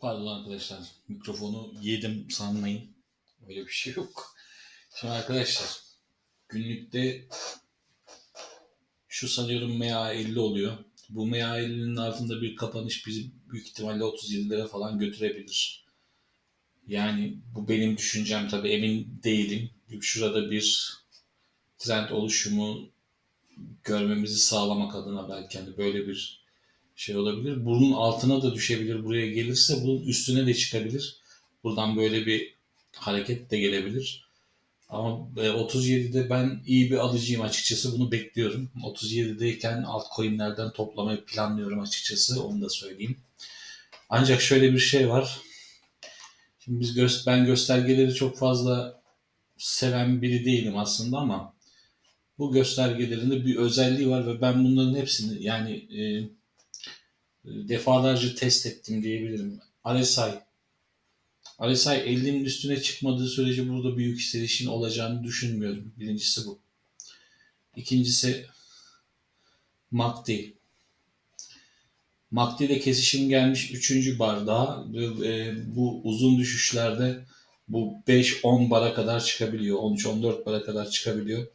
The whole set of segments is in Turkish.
Pardon arkadaşlar. Mikrofonu yedim sanmayın. Öyle bir şey yok. Şimdi arkadaşlar günlükte şu sanıyorum MA50 oluyor. Bu MA50'nin altında bir kapanış bizi büyük ihtimalle 37'lere falan götürebilir. Yani bu benim düşüncem tabii emin değilim. Şurada bir trend oluşumu görmemizi sağlamak adına belki hani böyle bir şey olabilir. Bunun altına da düşebilir. Buraya gelirse bunun üstüne de çıkabilir. Buradan böyle bir hareket de gelebilir. Ama e, 37'de ben iyi bir alıcıyım açıkçası. Bunu bekliyorum. 37'deyken altcoin'lerden toplamayı planlıyorum açıkçası. Onu da söyleyeyim. Ancak şöyle bir şey var. Şimdi biz gö- ben göstergeleri çok fazla seven biri değilim aslında ama bu göstergelerinde bir özelliği var ve ben bunların hepsini yani e, defalarca test ettim diyebilirim. RSI. RSI 50'nin üstüne çıkmadığı sürece burada büyük yükselişin olacağını düşünmüyorum. Birincisi bu. İkincisi MACD. MACD'de kesişim gelmiş 3. bardağa e, bu uzun düşüşlerde bu 5-10 bara kadar çıkabiliyor. 13-14 bara kadar çıkabiliyor.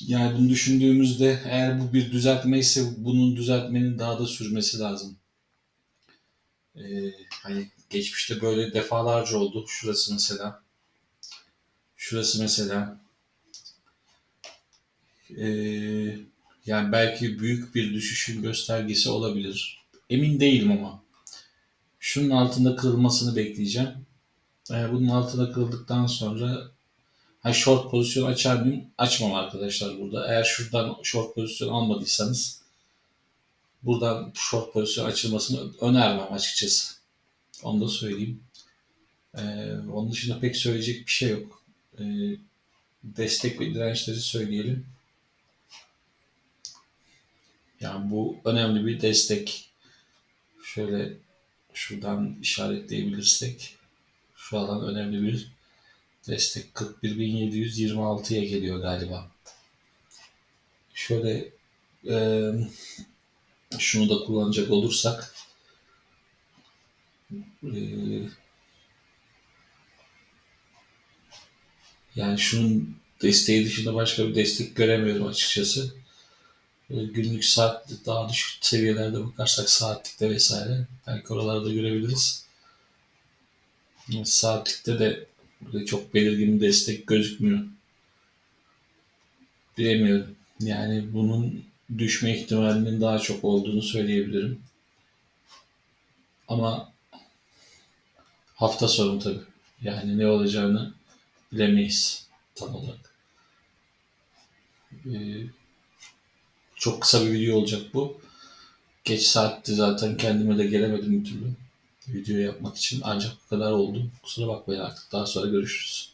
Yani bunu düşündüğümüzde eğer bu bir düzeltme ise bunun düzeltmenin daha da sürmesi lazım. Ee, hani geçmişte böyle defalarca oldu. Şurası mesela. Şurası mesela. Ee, yani belki büyük bir düşüşün göstergesi olabilir. Emin değilim ama. Şunun altında kırılmasını bekleyeceğim. Ee, bunun altında kırıldıktan sonra Ha short pozisyon açar mıyım? Açmam arkadaşlar burada. Eğer şuradan short pozisyon almadıysanız buradan short pozisyon açılmasını önermem açıkçası. Onu da söyleyeyim. Ee, onun dışında pek söyleyecek bir şey yok. Ee, destek ve dirençleri söyleyelim. Yani bu önemli bir destek. Şöyle şuradan işaretleyebilirsek şu alan önemli bir Destek 41.726'ya geliyor galiba. Şöyle e, şunu da kullanacak olursak e, yani şunun desteği dışında başka bir destek göremiyorum açıkçası. Günlük saat daha düşük seviyelerde bakarsak saatlikte vesaire belki oralarda görebiliriz. Saatlikte de Burada çok belirgin bir destek gözükmüyor. Bilemiyorum. Yani bunun düşme ihtimalinin daha çok olduğunu söyleyebilirim. Ama hafta sonu tabii. Yani ne olacağını bilemeyiz tam olarak. Ee, çok kısa bir video olacak bu. Geç saatti zaten kendime de gelemedim bir türlü video yapmak için. Ancak bu kadar oldu. Kusura bakmayın artık. Daha sonra görüşürüz.